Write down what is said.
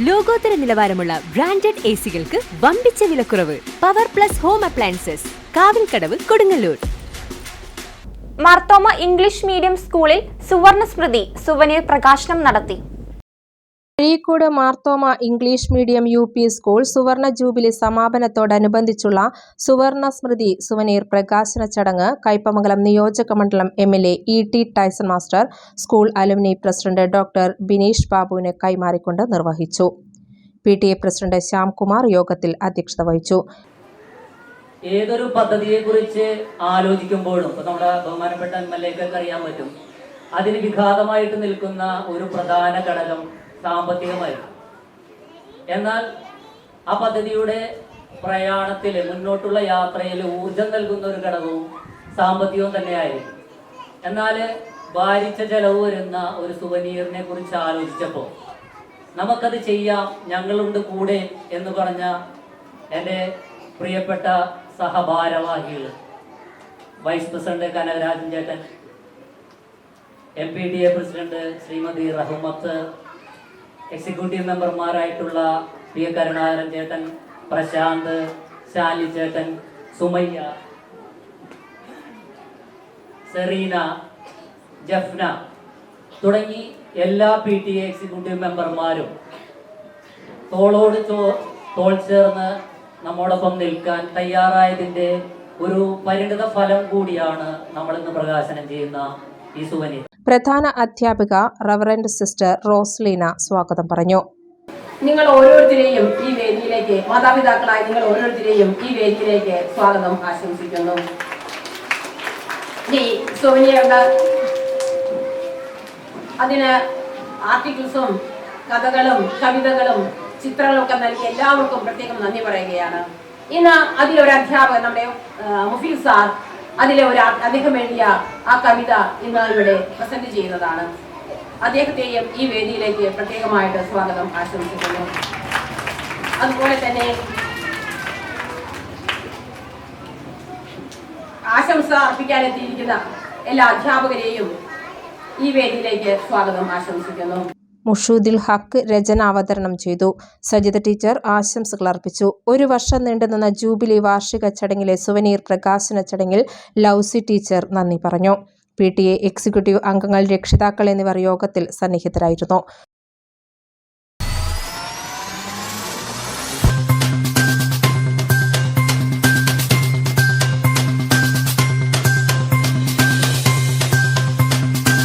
ലോകോത്തര നിലവാരമുള്ള branded A സികൾക്ക് വമ്പിച്ച വിലക്കുറവ്. Power plus home appliances. Kavilkadavu Kodungallur. Marthoma English medium സ്കൂളിൽ സുവർണ സ്മൃതി സുവനീർ പ്രകാശനം നടത്തി. Azhikode Marthoma English medium U P school സുവർണ ജൂബിലി സമാപനത്തോടനുബന്ധിച്ചുള്ള സുവർണ സ്മൃതി സുവനീർ പ്രകാശന ചടങ്ങ് കൈപ്പമംഗലം നിയോജക മണ്ഡലം M L A E T Tyson master school alumni president doctor Bineesh ബാബുവിന് കൈമാറിക്കൊണ്ട് നിർവഹിച്ചു. P T A president Shyamkumar യോഗത്തിൽ അധ്യക്ഷത വഹിച്ചു. ഏതൊരു പദ്ധതിയെക്കുറിച്ച് ആലോചിക്കുമ്പോഴും നമ്മുടെ ബഹുമാനപ്പെട്ട എം എൽ എക്കൊക്കെ പറ്റും അതിന് വിഘാതമായിട്ട് നിൽക്കുന്ന ഒരു പ്രധാന ഘടകം സാമ്പത്തികമായിരുന്നു എന്നാൽ ആ പദ്ധതിയുടെ പ്രയാണത്തിൽ മുന്നോട്ടുള്ള യാത്രയിൽ ഊർജം നൽകുന്ന ഒരു ഘടകവും സാമ്പത്തികവും തന്നെയായിരുന്നു. എന്നാൽ ഭാരിച്ച ചെലവ് വരുന്ന ഒരു സുവനീറിനെ കുറിച്ച് ആലോചിച്ചപ്പോൾ നമുക്കത് ചെയ്യാം ഞങ്ങളുണ്ട് കൂടെ എന്ന് പറഞ്ഞ എന്റെ പ്രിയപ്പെട്ട സഹഭാരവാഹികൾ വൈസ് പ്രസിഡന്റ് കനകരാജൻ ചേട്ടൻ M P D A president Shrimati Rahmath executive മെമ്പർമാരായിട്ടുള്ള P Karunakaran ചേട്ടൻ പ്രശാന്ത് ശാലി ചേട്ടൻ സുമയ്യ സെറീന ജഫ്ന തുടങ്ങി എല്ലാ പി ടി എ എക്സിക്യൂട്ടീവ് മെമ്പർമാരും തോളോട് തോൾ ചേർന്ന് നമ്മോടൊപ്പം നിൽക്കാൻ തയ്യാറായതിന്റെ ഒരു പരിണിത ഫലം കൂടിയാണ് നമ്മളിന്ന് പ്രകാശനം ചെയ്യുന്ന ഈ സുവനീർ പ്രധാന അധ്യാപിക റവറൻഡ് സിസ്റ്റർ റോസ്ലീന സ്വാഗതം പറഞ്ഞു. നിങ്ങൾ ഓരോരുത്തരെയും ഈ വേദിയിലേക്ക് മാതാപിതാക്കളായി നിങ്ങൾ ഓരോരുത്തരെയും ഈ വേദിയിലേക്ക് സ്വാഗതം ആശംസിക്കുന്നു. അതിന് ആർട്ടിക്കിൾസും കഥകളും കവിതകളും ചിത്രങ്ങളും ഒക്കെ നൽകി എല്ലാവർക്കും പ്രത്യേകം നന്ദി പറയുകയാണ്. ഇന്ന് അതിലൊരു അധ്യാപകൻ നമ്മുടെ മുഫീൽ സാർ അതിലെ ഒരു അദ്ദേഹം എഴുതിയ ആ കവിത ഇന്ന് ഇവിടെ പ്രസന്റ് ചെയ്യുന്നതാണ്. അദ്ദേഹത്തെയും ഈ വേദിയിലേക്ക് പ്രത്യേകമായിട്ട് സ്വാഗതം ആശംസിക്കുന്നു. അതുപോലെ തന്നെ ആശംസ അർപ്പിക്കാനെത്തിയിരിക്കുന്ന എല്ലാ അധ്യാപകരെയും ഈ വേദിയിലേക്ക് സ്വാഗതം ആശംസിക്കുന്നു. മുഷൂദിൽ ഹക്ക് രചന അവതരണം ചെയ്തു. സജിത ടീച്ചർ ആശംസകൾ അർപ്പിച്ചു. ഒരു വർഷം നീണ്ടുനിന്ന ജൂബിലി വാർഷിക ചടങ്ങിലെ സുവനീർ പ്രകാശന ചടങ്ങിൽ ലൗസി ടീച്ചർ നന്ദി പറഞ്ഞു. പി ടി എ എക്സിക്യൂട്ടീവ് അംഗങ്ങൾ രക്ഷിതാക്കൾ എന്നിവർ യോഗത്തിൽ സന്നിഹിതരായിരുന്നു.